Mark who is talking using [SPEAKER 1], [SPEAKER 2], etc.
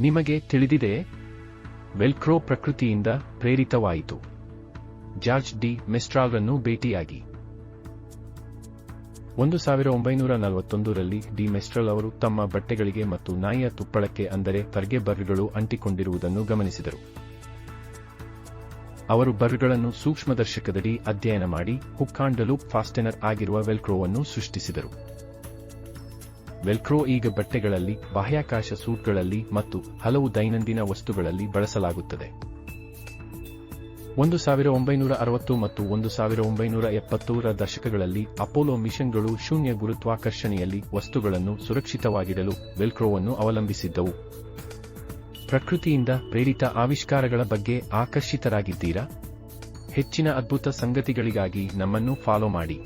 [SPEAKER 1] ನಿಮಗೆ ತಿಳಿದಿದೆ, ವೆಲ್ಕ್ರೋ ಪ್ರಕೃತಿಯಿಂದ ಪ್ರೇರಿತವಾಯಿತು. ಜಾರ್ಜ್ ಡಿ ಮೆಸ್ಟ್ರಾಲ್ರನ್ನು ಭೇಟಿಯಾಗಿ. ಒಂದು ಸಾವಿರ ಒಂಬೈನೂರ ನಲವತ್ತೊಂದರಲ್ಲಿ ಡಿ ಮೆಸ್ಟ್ರಲ್ ಅವರು ತಮ್ಮ ಬಟ್ಟೆಗಳಿಗೆ ಮತ್ತು ನಾಯಿಯ ತುಪ್ಪಳಕ್ಕೆ ಅಂದರೆ ಫರ್ಗೆ ಬರ್ಗಳು ಅಂಟಿಕೊಂಡಿರುವುದನ್ನು ಗಮನಿಸಿದರು. ಅವರು ಬರ್ಗಳನ್ನು ಸೂಕ್ಷ್ಮದರ್ಶಕದಡಿ ಅಧ್ಯಯನ ಮಾಡಿ, ಹುಕ್ಕಾಂಡಲು ಫಾಸ್ಟೆನರ್ ಆಗಿರುವ ವೆಲ್ಕ್ರೋವನ್ನು ಸೃಷ್ಟಿಸಿದರು. ವೆಲ್ಕ್ರೋ ಈಗ ಬಟ್ಟೆಗಳಲ್ಲಿ, ಬಾಹ್ಯಾಕಾಶ ಸೂಟ್ಗಳಲ್ಲಿ ಮತ್ತು ಹಲವು ದೈನಂದಿನ ವಸ್ತುಗಳಲ್ಲಿ ಬಳಸಲಾಗುತ್ತದೆ. ಒಂದು ಸಾವಿರ ಒಂಬೈನೂರ ಅರವತ್ತು ಮತ್ತು ಒಂದು ಸಾವಿರ ಒಂಬೈನೂರ ಎಪ್ಪತ್ತೂರ ದಶಕಗಳಲ್ಲಿ ಅಪೋಲೋ ಮಿಷನ್ಗಳು ಶೂನ್ಯ ಗುರುತ್ವಾಕರ್ಷಣೆಯಲ್ಲಿ ವಸ್ತುಗಳನ್ನು ಸುರಕ್ಷಿತವಾಗಿಡಲು ವೆಲ್ಕ್ರೋವನ್ನು ಅವಲಂಬಿಸಿದ್ದವು. ಪ್ರಕೃತಿಯಿಂದ ಪ್ರೇರಿತ ಆವಿಷ್ಕಾರಗಳ ಬಗ್ಗೆ ಆಕರ್ಷಿತರಾಗಿದ್ದೀರಾ? ಹೆಚ್ಚಿನ ಅದ್ಭುತ ಸಂಗತಿಗಳಿಗಾಗಿ ನಮ್ಮನ್ನು ಫಾಲೋ ಮಾಡಿ.